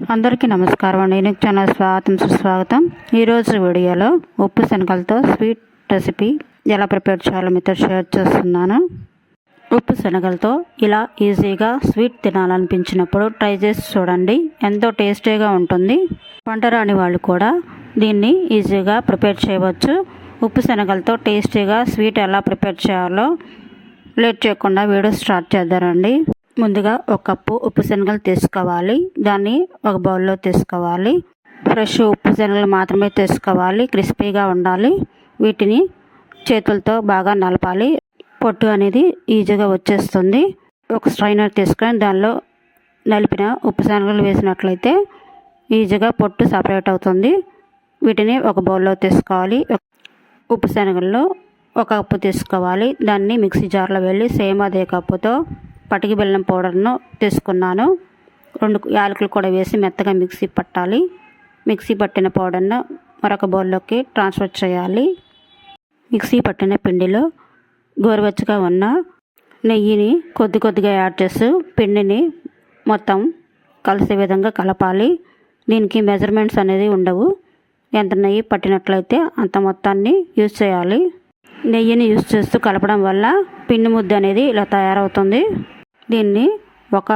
అందరికీ నమస్కారం అండి. నేను ఛానల్ స్వాగతం సుస్వాగతం. ఈరోజు వీడియోలో ఉప్పు శనగలతో స్వీట్ రెసిపీ ఎలా ప్రిపేర్ చేయాలో మీతో షేర్ చేస్తున్నాను. ఉప్పు శనగలతో ఇలా ఈజీగా స్వీట్ తినాలనిపించినప్పుడు ట్రై చేసి చూడండి. ఎంతో టేస్టీగా ఉంటుంది. పంట రాని వాళ్ళు కూడా దీన్ని ఈజీగా ప్రిపేర్ చేయవచ్చు. ఉప్పు శనగలతో టేస్టీగా స్వీట్ ఎలా ప్రిపేర్ చేయాలో లేట్ చేయకుండా వీడియో స్టార్ట్ చేద్దారండి ముందుగా ఒక కప్పు ఉప్పు శనగలు తీసుకోవాలి. దాన్ని ఒక బౌల్లో తీసుకోవాలి. ఫ్రెష్ ఉప్పు శనగలు మాత్రమే తీసుకోవాలి. క్రిస్పీగా ఉండాలి. వీటిని చేతులతో బాగా నలపాలి. పొట్టు అనేది ఈజీగా వచ్చేస్తుంది. ఒక స్ట్రైనర్ తీసుకొని దానిలో నలిపిన ఉప్పు శనగలు వేసినట్లయితే ఈజీగా పొట్టు సపరేట్ అవుతుంది. వీటిని ఒక బౌల్లో తీసుకోవాలి. ఉప్పు శనగల్లో ఒక కప్పు తీసుకోవాలి. దాన్ని మిక్సీ జార్లో వెళ్ళి సేమ్ అదే కప్పుతో పటికి బెల్లం పౌడర్ను తీసుకున్నాను. రెండు యాలకులు కూడా వేసి మెత్తగా మిక్సీ పట్టాలి. మిక్సీ పట్టిన పౌడర్ను మరొక బౌల్లోకి ట్రాన్స్ఫర్ చేయాలి. మిక్సీ పట్టిన పిండిలో గోరువెచ్చగా ఉన్న నెయ్యిని కొద్ది కొద్దిగా యాడ్ చేస్తూ పిండిని మొత్తం కలిసే విధంగా కలపాలి. దీనికి మెజర్మెంట్స్ అనేది ఉండవు. ఎంత నెయ్యి పట్టినట్లయితే అంత మొత్తాన్ని యూజ్ చేయాలి. నెయ్యిని యూజ్ చేస్తూ కలపడం వల్ల పిండి ముద్ద అనేది ఇలా తయారవుతుంది. దీన్ని ఒక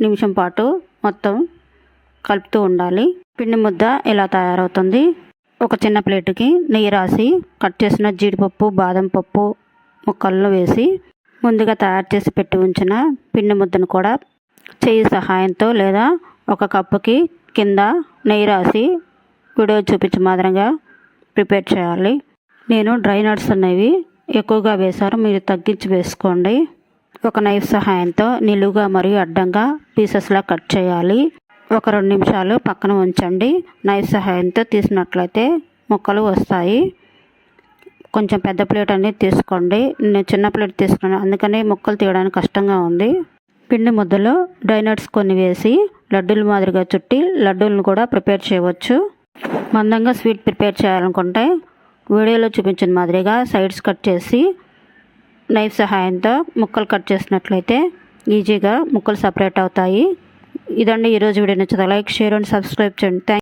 నిమిషం పాటు మొత్తం కలుపుతూ ఉండాలి. పిండి ముద్ద ఇలా తయారవుతుంది. ఒక చిన్న ప్లేటుకి నెయ్యి రాసి కట్ చేసిన జీడిపప్పు బాదం పప్పు ముక్కల్లో వేసి ముందుగా తయారు చేసి పెట్టి ఉంచిన పిండి ముద్దను కూడా చెయ్యి సహాయంతో లేదా ఒక కప్పుకి కింద నెయ్యి రాసి వీడియో చూపించే మాదిరిగా ప్రిపేర్ చేయాలి. నేను డ్రై నట్స్ అనేవి ఎక్కువగా వేశారు. మీరు తగ్గించి వేసుకోండి. ఒక నైఫ్ సహాయంతో నిలువుగా మరియు అడ్డంగా పీసెస్లా కట్ చేయాలి. ఒక రెండు నిమిషాలు పక్కన ఉంచండి. నైఫ్ సహాయంతో తీసినట్లయితే ముక్కలు వస్తాయి. కొంచెం పెద్ద ప్లేట్ అనేది తీసుకోండి. నేను చిన్న ప్లేట్ తీసుకున్నాను. అందుకని ముక్కలు తీయడానికి కష్టంగా ఉంది. పిండి ముద్దలో డైనట్స్ కొన్ని వేసి లడ్డూల మాదిరిగా చుట్టి లడ్డూలను కూడా ప్రిపేర్ చేయవచ్చు. మందంగా స్వీట్ ప్రిపేర్ చేయాలనుకుంటే వీడియోలో చూపించిన మాదిరిగా సైడ్స్ కట్ చేసి నైఫ్ సహాయంతో ముక్కలు కట్ చేసినట్లయితే ఈజీగా ముక్కలు సపరేట్ అవుతాయి. ఇదండి ఈరోజు వీడియో నచ్చితే లైక్ షేర్ అండ్ సబ్స్క్రైబ్ చేయండి. థ్యాంక్